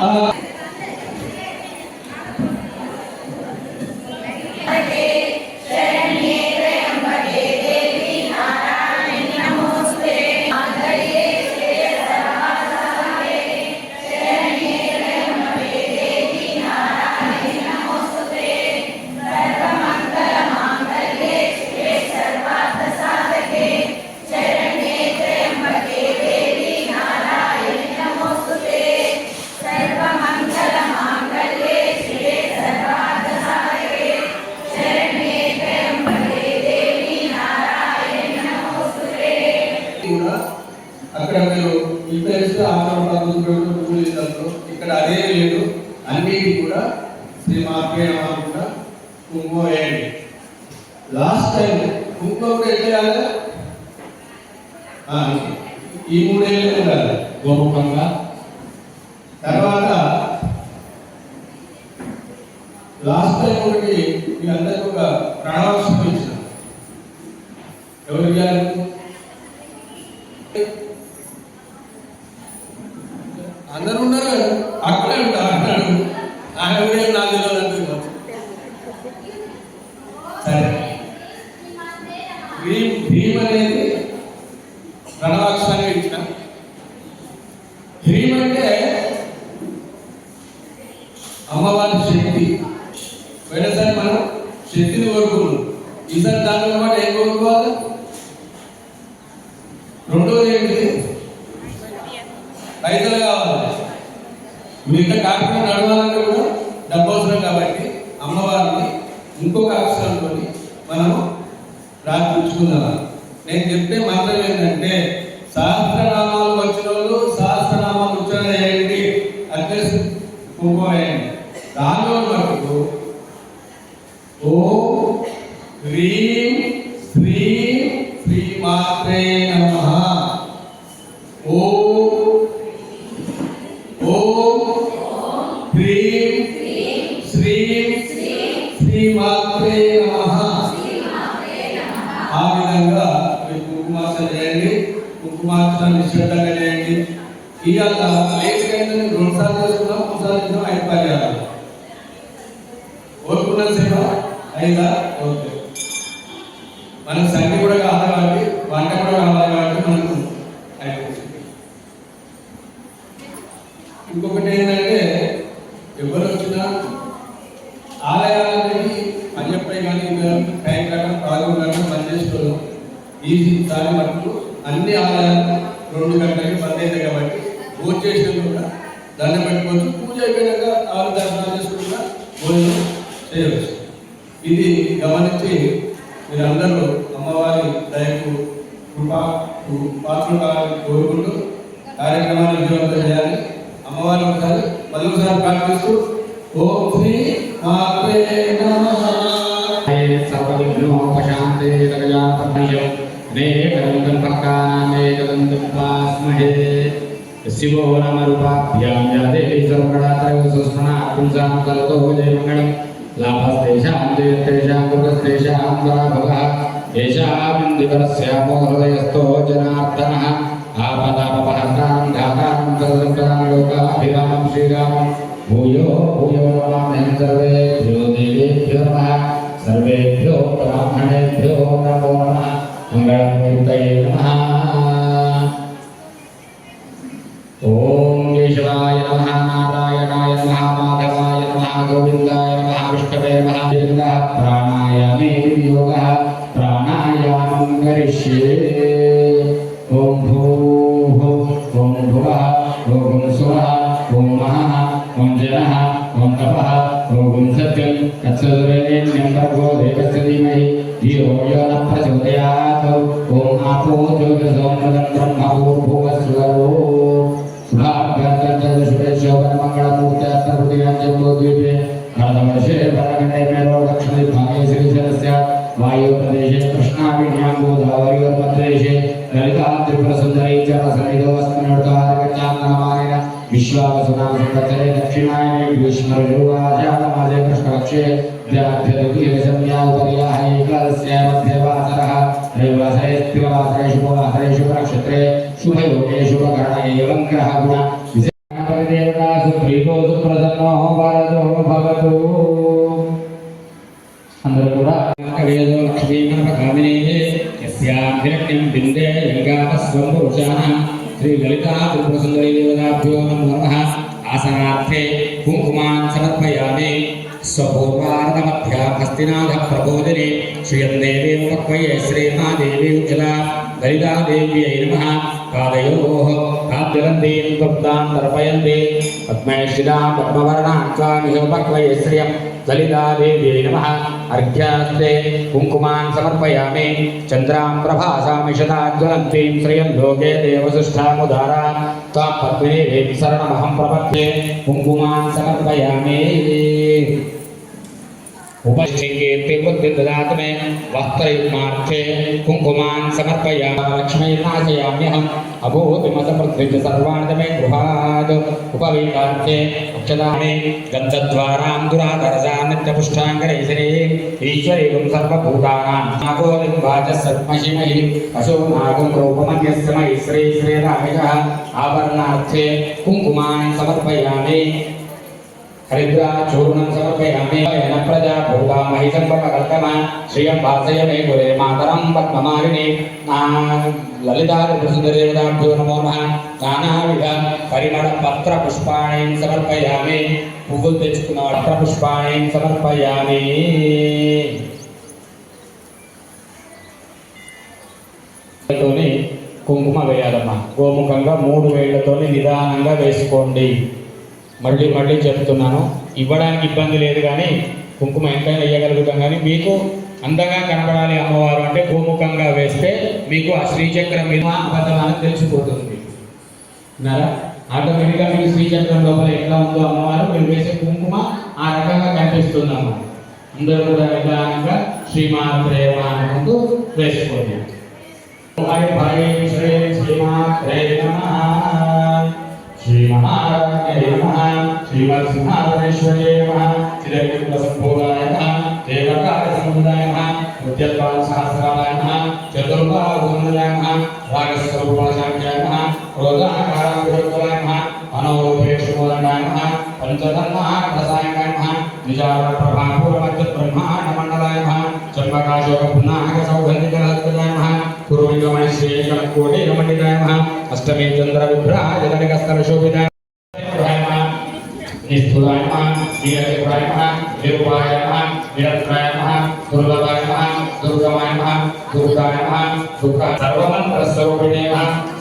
Uh, last కూడా ఎట్లా ఈ మూడేళ్ళు ఉండాలి గోముఖంగా తర్వాత లాస్ట్ టైం ఒకటి మీ ఒక ప్రాణావసరం ఇచ్చిన. ఎవరు ఇవ్వాలి? అందరు ఉన్నారు భీమ్ అంటే అమ్మవారి శక్తి. పోయినసారి మనం శక్తిని కోరుకున్నాం. ఈసారి దాంట్లో పాటు ఏం కోరుకోవాలి? రెండోది ఏంటిది పైసలు కావాలి. మిగతా కాకుండా నడవాలంటే కూడా డబ్బు అవసరం కాబట్టి అమ్మవారిని ఇంకొక అక్షరంతో మనము ప్రార్థించుకుందాం. ఓ హ్రీం శ్రీం శ్రీ మాత్రే నమ ఓ ఓం హ్రీం శ్రీం శ్రీ మాత్రే నమ ఆ విధంగా మీరు కుంకుమార్చన చేయండి కుంకుమార్చన శ్రద్ధగా చేయండి ఇవాళ లేట్ అయిందని రెండు సార్లు చేసుకున్నాం మూడు సార్లు చేసినాం ఐదు పర్యాలు ఓర్పున్న సేవ అయిందా ఓకే. మనకు సంఖ్య కూడా కావాలి కాబట్టి వంట కూడా కావాలి కాబట్టి మనకు అయిపోతుంది ఇంకొకటి ఏంటంటే ఎవరు వచ్చినా ఆలయాలకి అయ్యప్పై కానీ టైం కానీ ప్రాబ్లం కానీ పనిచేసుకోవడం ఈసారి మటుకు అన్ని ఆలయాలు రెండు గంటలకి బంద్ అయింది కాబట్టి పూజ చేసిన కూడా దండం పెట్టుకోవచ్చు పూజ అయిపోయినాక గమనించి మీరందరూ అమ్మవారి దయకు కృపకు పాత్ర కోరుకుంటూ కార్యక్రమాన్ని విజయవంతం చేయాలి. అమ్మవారి ఒకసారి మళ్ళీ ప్రార్థిస్తూ శివో నమ రూపాభ్యాం యా దేవి సర్వకళాత్రయం సుస్మనాత్మం సాం కలతో జయమంగళం लाभस्तेषां जयत्तेषां दुर्गस्तेषां पराभवः येषामिन्दिवरस्यामो हृदयस्थो जनार्दनः आपदापहर्तां धातां सर्वसङ्कटां लोकाभिरामं श्रीरामं भूयो भूयो नमाम्यहं सर्वेभ्यो देवेभ्यो नमः सर्वेभ्यो ब्राह्मणेभ्यो नमो नमः मङ्गलमूर्तये नमः जनः ॐ तपः ॐ सत्यं तत्सदुरेण्यं भर्गो देवस्य धीमहि धियो यो न प्रचोदयात्। ॐ आपो ज्योतिसोमदं ब्रह्मभूर्भुवस्वरो शुभाभ्यन्तरशुभेशोभनमङ्गलमूर्त्यात्तहृदयाञ्जम्बोद्वीपे भारतवर्षे भरगणे मेरो लक्ष्मी भागे श्रीशरस्य वायुप्रदेशे कृष्णाविण्यां गोदावरी वर्मप्रदेशे ललिता त्रिपुरसुन्दरी च रसनिदोऽस्मिन् नामाय विश्वावसुनां संवत्सरे दक्षिणायने ग्रीष्मऋतुवाचालमासे कृष्णपक्षे द्याभ्यदुःखीयसंज्ञा उपर्याः एकादस्य मध्यवासरः रविवासरे स्थिरवासरे शुभवासरे शुभनक्षत्रे शुभयोगे शुभकरणे एवं ग्रहगुण विशेषणपरिदेव సదా సుప్రీతో సుప్రసన్నో వరదో భవతు అందరూ కూడా వేదో లక్ష్మీ గణపకామిని యస్యాభిరక్యం బిందే లింగాపస్వం పురుషాణం శ్రీ లలితా త్రిపురసుందరీ దేవతాభ్యో నమో నమః ఆసనార్థే కుంకుమాన్ సమర్పయామి స్వపూర్వార్ధమధ్యాహస్తినాథ ప్రబోధిని శ్రియం ललितादेव्यै नमः। पादयोः काद्यलन्तीं त्वप्तां तर्पयन्ति। पद्मेश्रिरां पद्मवर्णाङ्कामिहोपक्वये श्रियं ललितादेव्यै नमः। अर्घ्यास्ते कुङ्कुमान् समर्पयामि। चन्द्रां प्रभासामि शताज्वलन्तीं श्रियं लोके देवसुष्ठामुदारा त्वां पद्मिनी शरणमहं प्रपद्ये। कुङ्कुमान् समर्पयामि। उपस्थिंगे ददात में वस्त्रयुग्मार्थे कुंकुमान समर्पया लक्ष्मी नाशयाम्यहम् अभूतिमत पृथ्वी सर्वाणमे गृहाद उपवेकार्थे अक्षदाने गन्धद्वारां दुराधरसा नित्यपुष्टाङ्गरैसरे ईश्वरेवं सर्वभूतानां नागोलिम्बाचसद्महिमहि अशो नागं रूपमन्यस्य मयि श्रीश्रीरामिकः आभरणार्थे कुङ्कुमान् समर्पयामि। హరిద్రాచూర్ణం సమర్పయామి. యన ప్రజా భూతా మహిషం పర్వకల్పమ శ్రియం భాసయ మే గురే మాతరం పద్మమాలిని లలితారుసుందరేవదాభ్యో నమో నానావిధ పరిమళ పత్ర పుష్పాణి సమర్పయామి. పువ్వులు తెచ్చుకున్న పత్ర పుష్పాణి సమర్పయామి. కుంకుమ వేయాలమ్మా. గోముఖంగా మూడు వేళ్ళతోని నిదానంగా వేసుకోండి. మళ్ళీ మళ్ళీ చెప్తున్నాను. ఇవ్వడానికి ఇబ్బంది లేదు కానీ కుంకుమ ఎంతైనా వేయగలుగుతాం కానీ మీకు అందంగా కనబడాలి అమ్మవారు అంటే గోముఖంగా వేస్తే మీకు ఆ శ్రీచక్రం మీద తెలిసిపోతుంది. విన్నారా? ఆటోమేటిక్గా మీకు శ్రీచక్రం లోపల ఎట్లా ఉందో అమ్మవారు మీరు వేసే కుంకుమ ఆ రకంగా కనిపిస్తుందమ్మా అందరూ కూడా నిదానంగా శ్రీమాత్రే అనుకుంటూ వేసుకోండి. హరి హరి पूर्णायः पञ्चधर्मः प्रसायकायः निजावप्रभापूर्वज्ञब्रह्माण्डमण्डलायः चम्बकाशोकपुन्नाहकसौगन्धिकलत्कजायः पूर्वङ्गमणश्रीकलकोटिरमणिकायः अष्टमी चन्द्रविभ्राजनकस्तरशोभिताय निष्ठुरायः निरतिप्रायः निरुपायः निरत्रायः दुर्लभायः दुर्गमायः दुर्गायः दुःख सर्वमन्त्रस्वरूपिणेव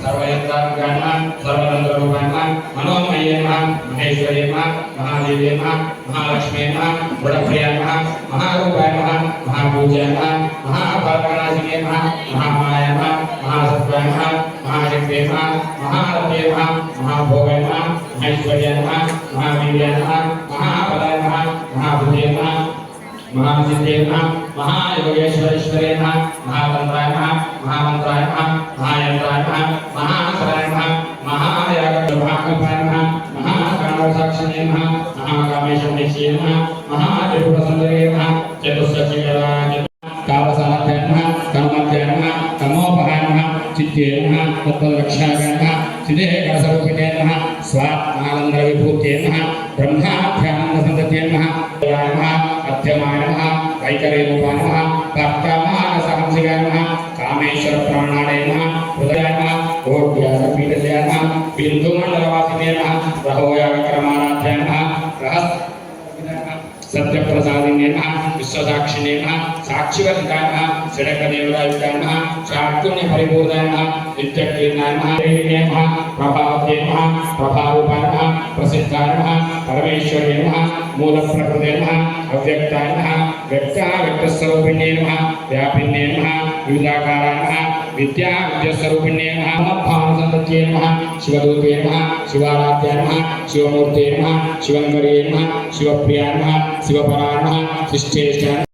सर्वयन्त्राङ्गायः सर्वतन्त्ररूपायः महादेवे नमः महालक्ष्मी नमः महारूपाय नमः महापूज्य नमः महाभरणाशिने नमः महामाय नमः महेश्वर्य महावीर्य नमः महाबलाय नमः महाबुद्धे नमः ముత్తలక్షాగణ సుదేహస్వరూపిణే నమ స్వాత్మానంద విభూతే నమ బ్రహ్మాభ్యానంద సంతతే నమ నమ అధ్యమాయ నమ వైఖరే రూపా నమ భక్తమాన సహంసిగా కామేశ్వర ప్రాణాడే నమ హృదయ నమ ఓడ్యాసపీఠజయ నమ సత్యప్రసాద ബ്രഹ്മണ്യേന വിശ്വസാക്ഷിണേന സാക്ഷിവന്താന ഷടകദേവതായുതാന ശാക്തുണ്യ പരിപൂർണാന നിത്യകീർണാന പ്രഭാവതേന പ്രഭാവുപാന പ്രസിദ്ധാന പരമേശ്വരേണ മൂലപ്രകൃതേന അവ്യക്താന व्यक्ता व्यक्तस्वरूपिण्ये नमः व्यापिन्ये नमः नमः शिवदूते नमः शिवाराध्या नमः शिवमूर्ते नमः नमः शिवप्रिया नमः शिवपरा नमः